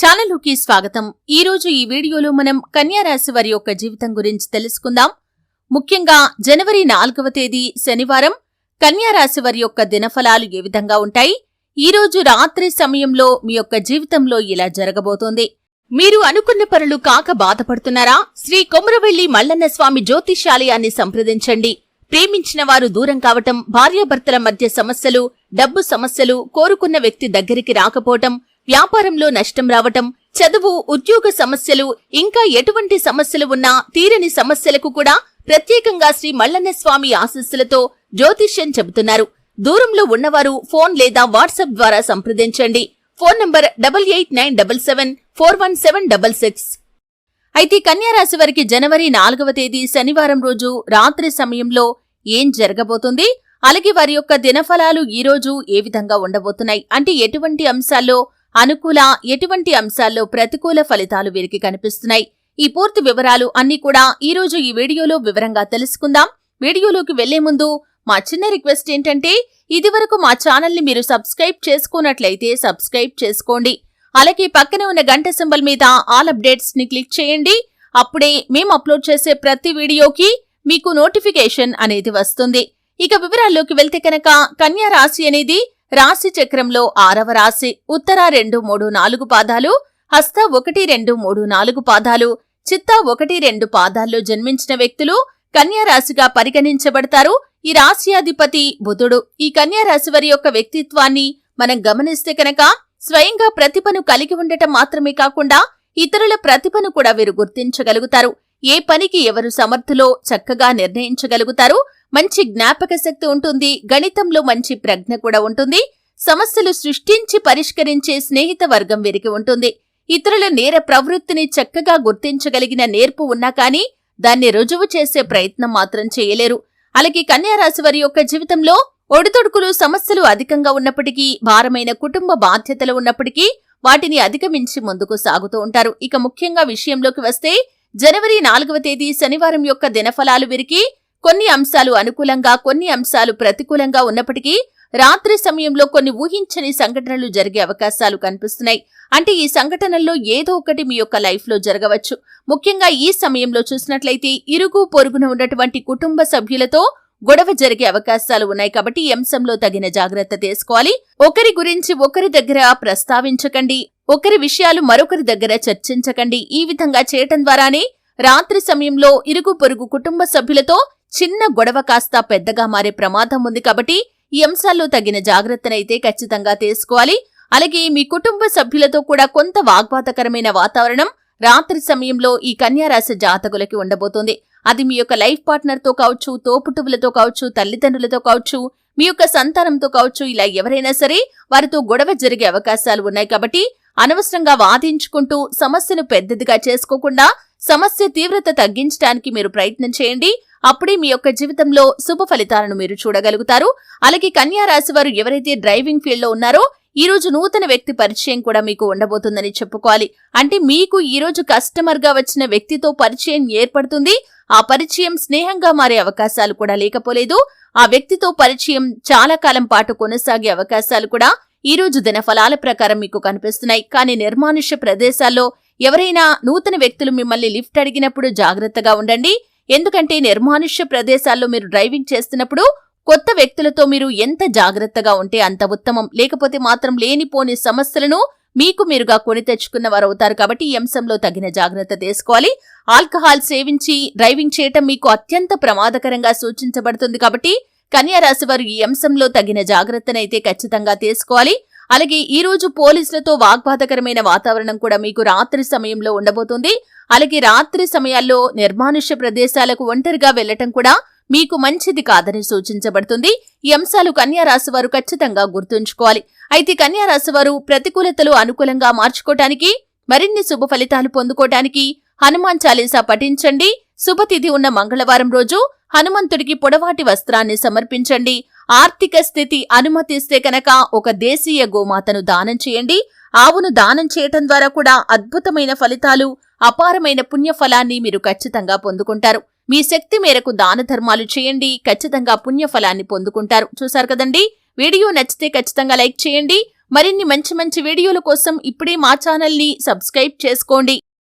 ఛానల్లోకి స్వాగతం. ఈ రోజు ఈ వీడియోలో మనం కన్యారాశి వారి యొక్క జీవితం గురించి తెలుసుకుందాం. ముఖ్యంగా జనవరి నాలుగవ తేదీ శనివారం కన్యారాశి వారి యొక్క దినఫలాలు ఏ విధంగా ఉంటాయి? ఈ రోజు రాత్రి సమయంలో మీ యొక్క జీవితంలో ఇలా జరగబోతోంది. మీరు అనుకున్న పనులు కాక బాధపడుతున్నారా? శ్రీ కొమరవెల్లి మల్లన్న స్వామి జ్యోతిషాలయాన్ని సంప్రదించండి. ప్రేమించిన వారు దూరం కావటం భార్యాభర్తల మధ్య సమస్యలు డబ్బు సమస్యలు కోరుకున్న వ్యక్తి దగ్గరికి రాకపోవటం వ్యాపారంలో నష్టం రావటం చదువు ఉద్యోగ సమస్యలు ఇంకా ఎటువంటి సమస్యలు ఉన్నా తీరని సమస్యలకు కూడా ప్రత్యేకంగా శ్రీ మల్లన్న స్వామి ఆశస్సులతో జ్యోతిష్యం చెబుతున్నారు. దూరంలో ఉన్నవారు ఫోన్ లేదా వాట్సాప్ ద్వారా సంప్రదించండి. Phone number double eight nine double seven four one seven double six. అయితే కన్యారాశి వారికి జనవరి నాలుగవ తేదీ శనివారం రోజు రాత్రి సమయంలో ఏం జరగబోతుంది? అలాగే వారి యొక్క దినఫలాలు ఈ రోజు ఏ విధంగా ఉండబోతున్నాయి? అంటే ఎటువంటి అంశాల్లో అనుకూల ఎటువంటి అంశాల్లో ప్రతికూల ఫలితాలు వీరికి కనిపిస్తున్నాయి. ఈ పూర్తి వివరాలు అన్ని కూడా ఈ రోజు ఈ వీడియోలో వివరంగా తెలుసుకుందాం. వీడియోలోకి వెళ్ళే ముందు మా చిన్న రిక్వెస్ట్ ఏంటంటే ఇదివరకు మా ఛానల్ని మీరు సబ్స్క్రైబ్ చేసుకున్నట్లయితే సబ్స్క్రైబ్ చేసుకోండి. అలాగే పక్కనే ఉన్న గంట సింబల్ మీద ఆల్ అప్డేట్స్ని క్లిక్ చేయండి. అప్పుడే మేము అప్లోడ్ చేసే ప్రతి వీడియోకి మీకు నోటిఫికేషన్ అనేది వస్తుంది. ఇక వివరాల్లోకి వెళ్తే కనుక కన్యా రాశి అనేది రాశి చక్రంలో ఆరవ రాశి ఉత్తర రెండు మూడు నాలుగు పాదాలు హస్త ఒకటి రెండు మూడు నాలుగు పాదాలు చిత్త ఒకటి రెండు పాదాల్లో జన్మించిన వ్యక్తులు కన్యారాశిగా పరిగణించబడతారు. ఈ రాశ్యాధిపతి బుధుడు. ఈ కన్యారాశి వారి యొక్క వ్యక్తిత్వాన్ని మనం గమనిస్తే కనుక స్వయంగా ప్రతిభను కలిగి ఉండటం మాత్రమే కాకుండా ఇతరుల ప్రతిభను కూడా వీరు గుర్తించగలుగుతారు. ఏ పనికి ఎవరు సమర్థులో చక్కగా నిర్ణయించగలుగుతారు. మంచి జ్ఞాపక శక్తి ఉంటుంది గణితంలో మంచి ప్రజ్ఞ కూడా ఉంటుంది సమస్యలు సృష్టించి పరిష్కరించే స్నేహిత వర్గం వీరికి ఉంటుంది. ఇతరుల నేర ప్రవృత్తిని చక్కగా గుర్తించగలిగిన నేర్పు ఉన్నా కానీ దాన్ని రుజువు చేసే ప్రయత్నం మాత్రం చేయలేరు. అలాగే కన్యారాశి వారి యొక్క జీవితంలో ఒడిదొడుకులు సమస్యలు అధికంగా ఉన్నప్పటికీ భారమైన కుటుంబ బాధ్యతలు ఉన్నప్పటికీ వాటిని అధిగమించి ముందుకు సాగుతూ ఉంటారు. ఇక ముఖ్యంగా విషయంలోకి వస్తే జనవరి నాలుగవ తేదీ శనివారం యొక్క దినఫలాలు వీరికి కొన్ని అంశాలు అనుకూలంగా కొన్ని అంశాలు ప్రతికూలంగా ఉన్నప్పటికీ రాత్రి సమయంలో కొన్ని ఊహించని సంఘటనలు జరిగే అవకాశాలు కనిపిస్తున్నాయి. అంటే ఈ సంఘటనల్లో ఏదో ఒకటి మీ యొక్క లైఫ్లో జరగవచ్చు. ముఖ్యంగా ఈ సమయంలో చూసినట్లయితే ఇరుగు పొరుగున ఉన్నటువంటి కుటుంబ సభ్యులతో గొడవ జరిగే అవకాశాలు ఉన్నాయి కాబట్టి ఈ అంశంలో తగిన జాగ్రత్త తీసుకోవాలి. ఒకరి గురించి ఒకరి దగ్గర ప్రస్తావించకండి. ఒకరి విషయాలు మరొకరి దగ్గర చర్చించకండి. ఈ విధంగా చేయటం ద్వారానే రాత్రి సమయంలో ఇరుగు పొరుగు కుటుంబ సభ్యులతో చిన్న గొడవ కాస్త పెద్దగా మారే ప్రమాదం ఉంది కాబట్టి ఈ అంశాల్లో తగిన జాగ్రత్తనైతే ఖచ్చితంగా తీసుకోవాలి. అలాగే మీ కుటుంబ సభ్యులతో కూడా కొంత వాగ్వాతకరమైన వాతావరణం రాత్రి సమయంలో ఈ కన్యారాశి జాతకులకి ఉండబోతోంది. అది మీ యొక్క లైఫ్ పార్ట్నర్తో కావచ్చు తోపుటువులతో కావచ్చు తల్లిదండ్రులతో కావచ్చు మీ యొక్క సంతానంతో కావచ్చు ఇలా ఎవరైనా సరే వారితో గొడవ జరిగే అవకాశాలు ఉన్నాయి కాబట్టి అనవసరంగా వాదించుకుంటూ సమస్యను పెద్దదిగా చేసుకోకుండా సమస్య తీవ్రత తగ్గించడానికి మీరు ప్రయత్నం చేయండి. అప్పుడే మీ యొక్క జీవితంలో శుభ ఫలితాలను మీరు చూడగలుగుతారు. అలాగే కన్యా రాశి వారు ఎవరైతే డ్రైవింగ్ ఫీల్డ్లో ఉన్నారో ఈ రోజు నూతన వ్యక్తి పరిచయం కూడా మీకు ఉండబోతుందని చెప్పుకోవాలి. అంటే మీకు ఈ రోజు కస్టమర్గా వచ్చిన వ్యక్తితో పరిచయం ఏర్పడుతుంది. ఆ పరిచయం స్నేహంగా మారే అవకాశాలు కూడా లేకపోలేదు. ఆ వ్యక్తితో పరిచయం చాలా కాలం పాటు కొనసాగే అవకాశాలు కూడా ఈ రోజు దినఫలాల ప్రకారం మీకు కనిపిస్తున్నాయి. కానీ నిర్మానుష్య ప్రదేశాల్లో ఎవరైనా నూతన వ్యక్తులు మిమ్మల్ని లిఫ్ట్ అడిగినప్పుడు జాగ్రత్తగా ఉండండి. ఎందుకంటే నిర్మానుష్య ప్రదేశాల్లో మీరు డ్రైవింగ్ చేస్తున్నప్పుడు కొత్త వ్యక్తులతో మీరు ఎంత జాగ్రత్తగా ఉంటే అంత ఉత్తమం. లేకపోతే మాత్రం లేనిపోని సమస్యలను మీకు మీరుగా కొని తెచ్చుకున్న వారు అవుతారు కాబట్టి ఈ అంశంలో తగిన జాగ్రత్త తీసుకోవాలి. ఆల్కహాల్ సేవించి డ్రైవింగ్ చేయటం మీకు అత్యంత ప్రమాదకరంగా సూచించబడుతుంది కాబట్టి కన్యా రాశి వారు ఈ అంశంలో తగిన జాగ్రత్తనైతే ఖచ్చితంగా తీసుకోవాలి. అలాగే ఈ రోజు పోలీసులతో వాగ్బాధకరమైన వాతావరణం కూడా మీకు రాత్రి సమయంలో ఉండబోతుంది. అలాగే రాత్రి సమయాల్లో నిర్మానుష్య ప్రదేశాలకు ఒంటరిగా వెళ్ళటం కూడా మీకు మంచిది కాదని సూచించబడుతుంది. ఈ అంశాలు కన్యారాశి వారు ఖచ్చితంగా గుర్తుంచుకోవాలి. అయితే కన్యారాశి వారు ప్రతికూలతలు అనుకూలంగా మార్చుకోవటానికి మరిన్ని శుభ ఫలితాలు పొందుకోవటానికి హనుమాన్ చాలీసా పఠించండి. శుభతిథి ఉన్న మంగళవారం రోజు హనుమంతుడికి పొడవాటి వస్త్రాన్ని సమర్పించండి. ఆర్థిక స్థితి అనుమతిస్తే కనుక ఒక దేశీయ గోమాతను దానం చేయండి. ఆవును దానం చేయటం ద్వారా కూడా అద్భుతమైన ఫలితాలు అపారమైన పుణ్యఫలాన్ని మీరు ఖచ్చితంగా పొందుకుంటారు. మీ శక్తి మేరకు దాన ధర్మాలు చేయండి ఖచ్చితంగా పుణ్యఫలాన్ని పొందుకుంటారు. చూసారు కదండి? వీడియో నచ్చితే ఖచ్చితంగా లైక్ చేయండి. మరిన్ని మంచి మంచి వీడియోల కోసం ఇప్పుడే మా ఛానల్ని సబ్స్క్రైబ్ చేసుకోండి.